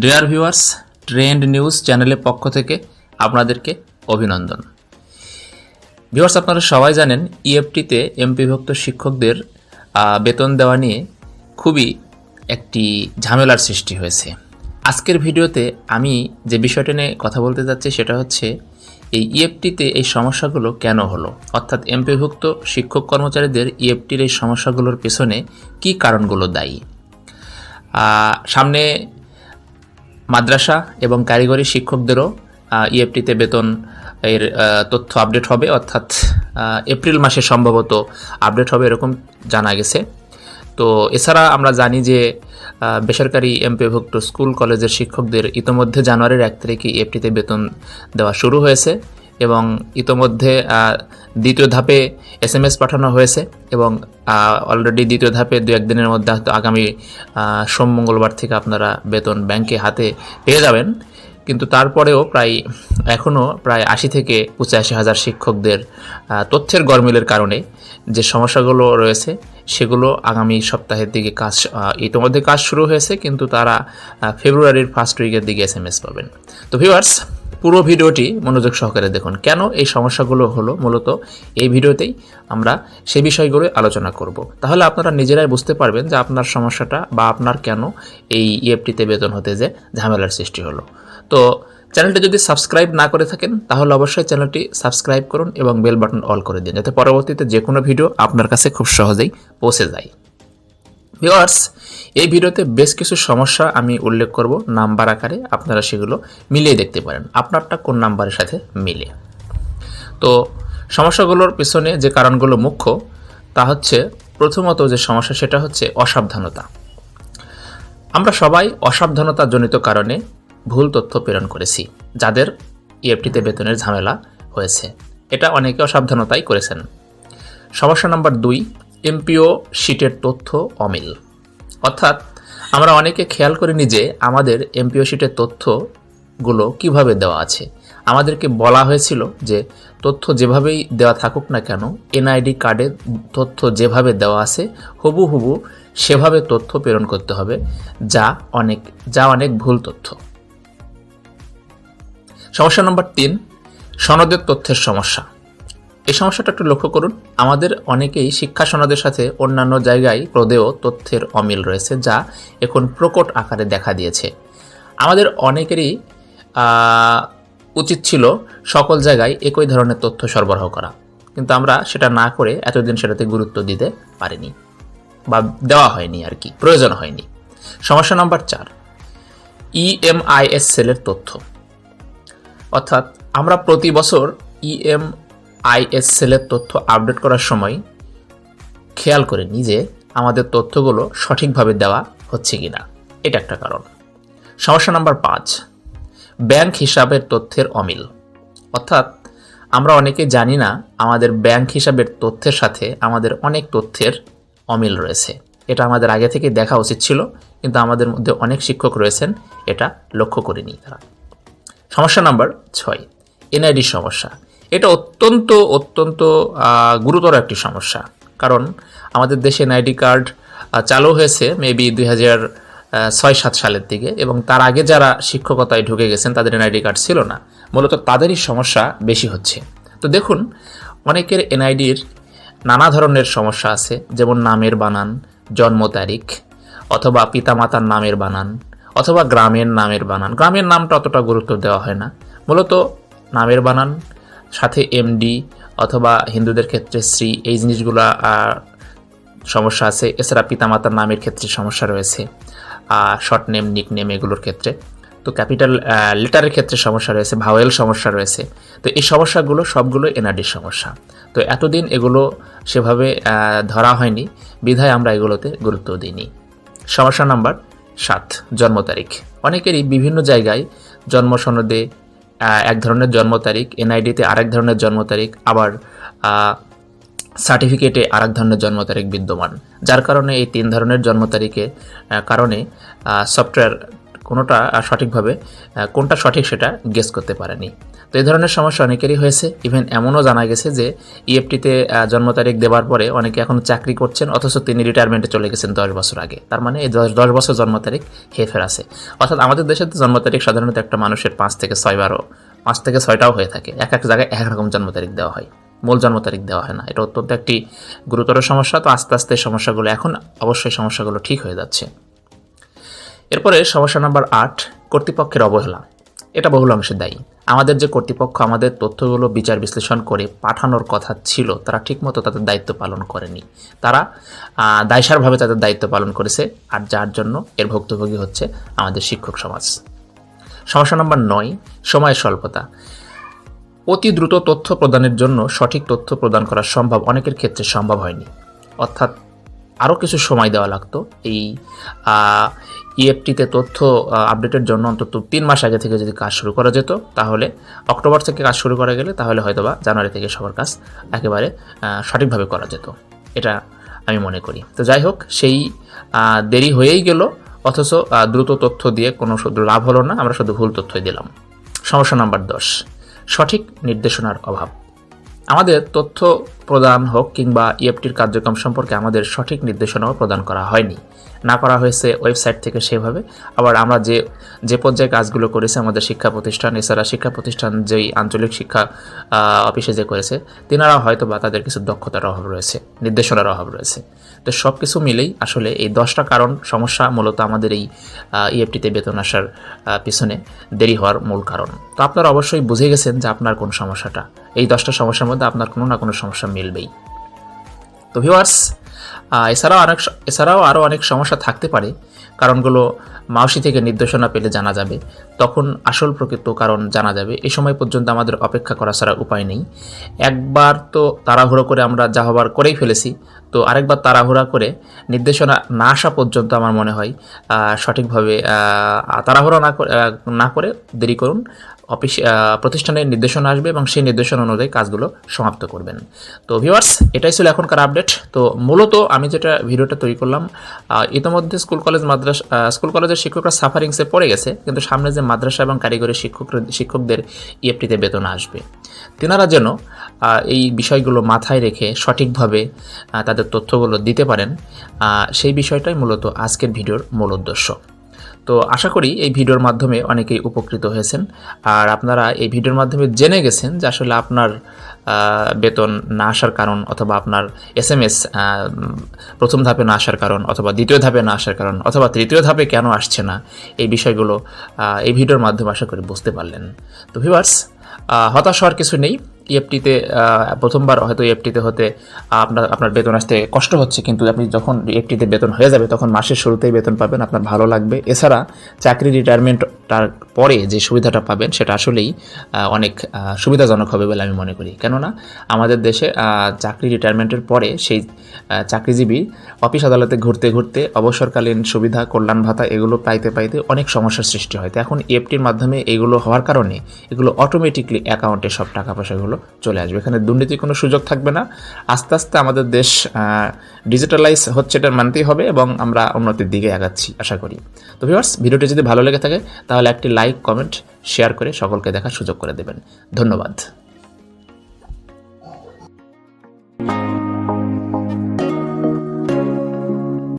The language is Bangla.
ডিয়ার ভিউয়ার্স ট্রেন্ড নিউজ চ্যানেলের পক্ষ থেকে আপনাদেরকে অভিনন্দন। ভিউয়ার্স আপনারা সবাই জানেন ইএফটিতে এমপিভুক্ত শিক্ষকদের বেতন দেওয়া নিয়ে খুবই একটি ঝামেলার সৃষ্টি হয়েছে। আজকের ভিডিওতে আমি যে বিষয়টা নিয়ে কথা বলতে যাচ্ছি সেটা হচ্ছে এই ইএফটিতে এই সমস্যাগুলো কেন হলো? অর্থাৎ এমপিভুক্ত শিক্ষক কর্মচারীদের ইএফটির এই সমস্যাগুলোর পেছনে কী কারণগুলো দায়ী? সামনে মাদ্রাসা এবং কারিগরি শিক্ষকদেরও ইএফটিতে বেতন, এর তথ্য আপডেট হবে, অর্থাৎ এপ্রিল মাসে সম্ভবত আপডেট হবে এরকম জানা গেছে। তো এছাড়া আমরা জানি যে বেসরকারি এমপিভুক্ত স্কুল, কলেজের শিক্ষকদের ইতোমধ্যে জানুয়ারির এক তারিখে ইএফটিতে বেতন দেওয়া শুরু হয়েছে। এবং ইতোমধ্যে দ্বিতীয় ধাপে এস এম এস পাঠানো হয়েছে এবং অলরেডি দ্বিতীয় ধাপে দু একদিনের মধ্যে আগামী সোম মঙ্গলবার থেকে আপনারা বেতন ব্যাংকে হাতে পেয়ে যাবেন। কিন্তু তারপরেও প্রায় এখনও প্রায় আশি থেকে পঁচাশি হাজার শিক্ষকদের তথ্যের গরমিলের কারণে যে সমস্যাগুলো রয়েছে সেগুলো আগামী সপ্তাহের দিকে কাজ ইতিমধ্যে কাজ শুরু হয়েছে, কিন্তু তারা ফেব্রুয়ারির ফার্স্ট উইকের দিকে এস এম এস পাবেন। তো ভিউয়ার্স পুরো ভিডিওটি মনোযোগ সহকারে দেখুন। কেন এই সমস্যাগুলো হলো মূলত এই ভিডিওতেই আমরা সে বিষয়গুলো আলোচনা করব। তাহলে আপনারা নিজেরাই বুঝতে পারবেন যে আপনার সমস্যাটা বা আপনার কেন এই ইএফটিতে বেতন হতে যে ঝামেলার সৃষ্টি হলো। তো চ্যানেলটি যদি সাবস্ক্রাইব না করে থাকেন, তাহলে অবশ্যই চ্যানেলটি সাবস্ক্রাইব করুন এবং বেল বাটন অল করে দিন, যাতে পরবর্তীতে যে কোনো ভিডিও আপনার কাছে খুব সহজেই পৌঁছে যায়। ভিওয়ার্স এই ভিডিওতে বেশ কিছু সমস্যা আমি উল্লেখ করব। নাম্বার আকারে আপনারা সেগুলো মিলিয়ে দেখতে পারেন। আপনারটা কোন নাম্বারের সাথে মিলে? তো সমস্যাগুলোর পেছনে যে কারণগুলো মুখ্য, তা হচ্ছে প্রথমত যে সমস্যা, সেটা হচ্ছে অসাবধানতা। আমরা সবাই অসাবধানতা জনিত কারণে ভুল তথ্য প্রেরণ করেছি, যাদের ইএফটিতে বেতনের ঝামেলা হয়েছে। এটা অনেকে অসাবধানতাই করেছেন। সমস্যা নাম্বার দুই, এমপিও শিটের তথ্য অমিল। অর্থাৎ আমরা অনেকে খেয়াল করিনি যে আমাদের এমপিও শিটের তথ্যগুলো কীভাবে দেওয়া আছে। আমাদেরকে বলা হয়েছিল যে তথ্য যেভাবেই দেওয়া থাকুক না কেন, এনআইডি কার্ডে তথ্য যেভাবে দেওয়া আছে হুবু হুবু সেভাবে তথ্য প্রেরণ করতে হবে, যা অনেক যা অনেক ভুল তথ্য। সমস্যা নম্বর তিন, সনদের তথ্যের সমস্যা। এই সমস্যাটা একটু লক্ষ্য করুন, আমাদের অনেকেই শিক্ষা সনদের সাথে অন্যান্য জায়গায় প্রদেয় তথ্যের অমিল রয়েছে, যা এখন প্রকট আকারে দেখা দিয়েছে। আমাদের অনেকেরই উচিত ছিল সকল জায়গায় একই ধরনের তথ্য সরবরাহ করা। কিন্তু আমরা সেটা না করে এতদিন সেটাতে গুরুত্ব দিতে পারিনি বা দেওয়া হয়নি আর কি, প্রয়োজন হয়নি। সমস্যা নম্বর চার, ইএমআইএস সেলের তথ্য। অর্থাৎ আমরা প্রতি বছর E ইএমআইএস সেলের তথ্য আপডেট করার সময় খেয়াল করে যে আমাদের তথ্যগুলো সঠিকভাবে দেওয়া হচ্ছে কিনা। এটা একটা কারণ। সমস্যা নাম্বার পাঁচ, ব্যাংক হিসাবের তথ্যের অমিল। অর্থাৎ আমরা অনেকে জানি না আমাদের ব্যাংক হিসাবের তথ্যের সাথে আমাদের অনেক তথ্যের অমিল রয়েছে। এটা আমাদের আগে থেকে দেখা উচিত ছিল, কিন্তু আমাদের মধ্যে অনেক শিক্ষক রয়েছেন, এটা লক্ষ্য করিনি তারা। সমস্যা নাম্বার ছয়, এনআইডি সমস্যা। এটা অত্যন্ত অত্যন্ত গুরুতর একটি সমস্যা। কারণ আমাদের দেশে এনআইডি কার্ড চালু হয়েছে মেবি দুই হাজার ছয়, সাত সালের দিকে এবং তার আগে যারা শিক্ষকতায় ঢুকে গেছেন তাদের এনআইডি কার্ড ছিল না। মূলত তাদেরই সমস্যা বেশি হচ্ছে। তো দেখুন, অনেকের এনআইডির নানা ধরনের সমস্যা আছে। যেমন নামের বানান, জন্ম তারিখ, অথবা পিতামাতার নামের বানান অথবা গ্রামের নামের বানান। গ্রামের নামটা অতটা গুরুত্ব দেওয়া হয় না। মূলত নামের বানান, সাথে এমডি অথবা হিন্দুদের ক্ষেত্রে শ্রী, এই জিনিসগুলা সমস্যা আছে। এছাড়া পিতামাতার নামের ক্ষেত্রে সমস্যা রয়েছে। শর্ট নেম নিক নেম এগুলোর ক্ষেত্রে। তো ক্যাপিটাল লেটারের ক্ষেত্রে সমস্যা রয়েছে ভাওয়েল সমস্যা রয়েছে। তো এই সমস্যাগুলো সবগুলো এনআরডির সমস্যা। তো এতদিন এগুলো সেভাবে ধরা হয়নি। বিধায় আমরা এগুলোতে গুরুত্ব দিইনি। সমস্যা নাম্বার সাত, জন্ম তারিখ। অনেকেরই বিভিন্ন জায়গায় জন্ম সনদে এক ধরনের জন্ম তারিখ, এনআইডিতে আরেক ধরনের জন্ম তারিখ, আবার সার্টিফিকেটে আরেক ধরনের জন্ম তারিখ বিদ্যমান। যার কারণে এই তিন ধরনের জন্ম তারিখে কারণে সফটওয়্যার কোনোটা সঠিকভাবে কোনটা সঠিক সেটা গেস করতে পারেনি। তো এই ধরনের সমস্যা অনেকেরই হয়েছে। ইভেন এমনও জানা গেছে যে ইএফটিতে জন্ম তারিখ দেওয়ার পরে অনেকে এখন চাকরি করছেন, অথচ তিনি রিটায়ারমেন্টে চলে গেছেন দশ বছর আগে। তার মানে এই দশ দশ বছর জন্ম তারিখ হেরফের আছে। অর্থাৎ আমাদের দেশে জন্ম তারিখ সাধারণত একটা মানুষের পাঁচ থেকে ছয় বারো পাঁচ থেকে ছয়টাও হয়ে থাকে। এক এক জায়গায় এক রকম জন্ম তারিখ দেওয়া হয়। মূল জন্ম তারিখ দেওয়া হয় না। এটা অত্যন্ত একটি গুরুতর সমস্যা। তো আস্তে আস্তে সমস্যাগুলো এখন অবশ্যই সমস্যাগুলো ঠিক হয়ে যাচ্ছে। এরপরে সমস্যা নাম্বার আট, কর্তৃপক্ষের অবহেলা। এটা বহুল অংশে দায়ী। আমাদের যে কর্তৃপক্ষ আমাদের তথ্যগুলো বিচার বিশ্লেষণ করে পাঠানোর কথা ছিল, তারা ঠিকমতো তাদের দায়িত্ব পালন করেনি। তারা দায়সারভাবে তাদের দায়িত্ব পালন করেছে, আর যার জন্য এর ভুক্তভোগী হচ্ছে আমাদের শিক্ষক সমাজ। সমস্যা নম্বর নয়, সময় স্বল্পতা। অতি দ্রুত তথ্য প্রদানের জন্য সঠিক তথ্য প্রদান করা সম্ভব অনেকের ক্ষেত্রে সম্ভব হয়নি। অর্থাৎ আরও কিছু সময় দেওয়া লাগতো। এই ইএফটিতে তথ্য আপডেটের জন্য অন্তত তিন মাস আগে থেকে যদি কাজ শুরু করা যেত, তাহলে অক্টোবর থেকে কাজ শুরু করা গেলে তাহলে হয়তোবা জানুয়ারি থেকে সবার কাজ একেবারে সঠিকভাবে করা যেত। এটা আমি মনে করি। তো যাই হোক, সেই দেরি হয়েই গেল, অথচ দ্রুত তথ্য দিয়ে কোনো শুধু লাভ হলো না, আমরা শুধু ভুল তথ্যই দিলাম। সমস্যা নাম্বার দশ, সঠিক নির্দেশনার অভাব। আমাদের তথ্য প্রদান হোক কিংবা ইএফটির কার্যক্রম সম্পর্কে আমাদের সঠিক নির্দেশনাও প্রদান করা হয়নি। না করা হয়েছে ওয়েবসাইট থেকে সেভাবে। আবার আমরা যে যে পর্যায়ে কাজগুলো করেছে আমাদের শিক্ষা প্রতিষ্ঠান, এছাড়া শিক্ষা প্রতিষ্ঠান যেই আঞ্চলিক শিক্ষা অফিসে যে করেছে তেনারা হয়তো বা তাদের কিছু দক্ষতার অভাব রয়েছে, নির্দেশনার অভাব রয়েছে। তো সব কিছু মিলেই আসলে এই দশটা কারণ সমস্যা মূলত আমাদের এই ইএফটিতে বেতন আসার পিছনে দেরি হওয়ার মূল কারণ। তো আপনারা অবশ্যই বুঝে গেছেন যে আপনার কোন সমস্যাটা। এই দশটা সমস্যার মধ্যে আপনার কোনো না কোনো সমস্যা মিলবেই। তো ভিউয়ার্স এছাড়াও অনেক এছাড়াও আরও অনেক সমস্যা থাকতে পারে, কারণগুলো মাউসি থেকে নির্দেশনা পেলে জানা যাবে। তখন আসল প্রকৃত কারণ জানা যাবে। এ সময় পর্যন্ত আমাদের অপেক্ষা করা ছাড়া উপায় নেই। একবার তো তাড়াহুড়ো করে আমরা যা হবার করেই ফেলেছি। তো আরেকবার তাড়াহুড়া করে নির্দেশনা না আসা পর্যন্ত আমার মনে হয় সঠিকভাবে তাড়াহুড়ো না করে না করে দেরি করুন। অফিস প্রতিষ্ঠানের নির্দেশনা আসবে এবং সেই নির্দেশনা অনুযায়ী কাজগুলো সমাপ্ত করবেন। তো ভিউয়ার্স এটাই ছিল এখনকার আপডেট তো মূলত আমি যেটা ভিডিওটা তৈরি করলাম ইতোমধ্যে স্কুল কলেজ মাদ্রাসা স্কুল কলেজের শিক্ষকরা সাফারিংসে পড়ে গেছে, কিন্তু সামনে যে মাদ্রাসা এবং কারিগরি শিক্ষক, শিক্ষকদের ইএফটিতে বেতন আসবে। তেনারা যেন এই বিষয়গুলো মাথায় রেখে সঠিকভাবে তাদের তথ্যগুলো দিতে পারেন সেই বিষয়টাই মূলত আজকের ভিডিওর মূল উদ্দেশ্য। তো আশা করি এই ভিডিওর মাধ্যমে অনেকেই উপকৃত হয়েছেন। আর আপনারা এই ভিডিওর মাধ্যমে জেনে গেছেন যে আসলে আপনার বেতন না আসার কারণ অথবা আপনার এস এম এস প্রথম ধাপে না আসার কারণ অথবা দ্বিতীয় ধাপে না আসার কারণ অথবা তৃতীয় ধাপে কেন আসছে না, এই বিষয়গুলো এই ভিডিওর মাধ্যমে আশা করি বুঝতে পারলেন। তো ভিউয়ার্স হতাশ হওয়ার কিছু নেই। ইএফটিতে প্রথমবার হয়তো ইএফটিতে হতে আপনার আপনার বেতন আসতে কষ্ট হচ্ছে, কিন্তু আপনি যখন ইএফটিতে বেতন হয়ে যাবে, তখন মাসের শুরুতেই বেতন পাবেন, আপনার ভালো লাগবে। এছাড়া চাকরি রিটায়ারমেন্টটার পরে যে সুবিধাটা পাবেন, সেটা আসলেই অনেক সুবিধাজনক হবে বলে আমি মনে করি। কেননা আমাদের দেশে চাকরি রিটায়ারমেন্টের পরে সেই চাকরিজীবী অফিস আদালতে ঘুরতে ঘুরতে অবসরকালীন সুবিধা, কল্যাণ ভাতা এগুলো পাইতে পাইতে অনেক সমস্যার সৃষ্টি হয়। তো এখন ইএফটির মাধ্যমে এগুলো হওয়ার কারণে এগুলো অটোমেটিকলি অ্যাকাউন্টে সব টাকা পয়সাগুলো চলে আসবে। এখানে দুর্নীতির কোনো সুযোগ থাকবে না। আস্তে আস্তে আমাদের দেশ ডিজিটালাইজ হচ্ছে এটা মানতেই হবে এবং আমরা উন্নতির দিকে আগাচ্ছি, আশা করি। তো ভিউয়ার্স ভিডিওটি যদি ভালো লেগে থাকে, তাহলে একটি লাইক কমেন্ট শেয়ার করে সকলকে দেখার সুযোগ করে দেবেন। ধন্যবাদ।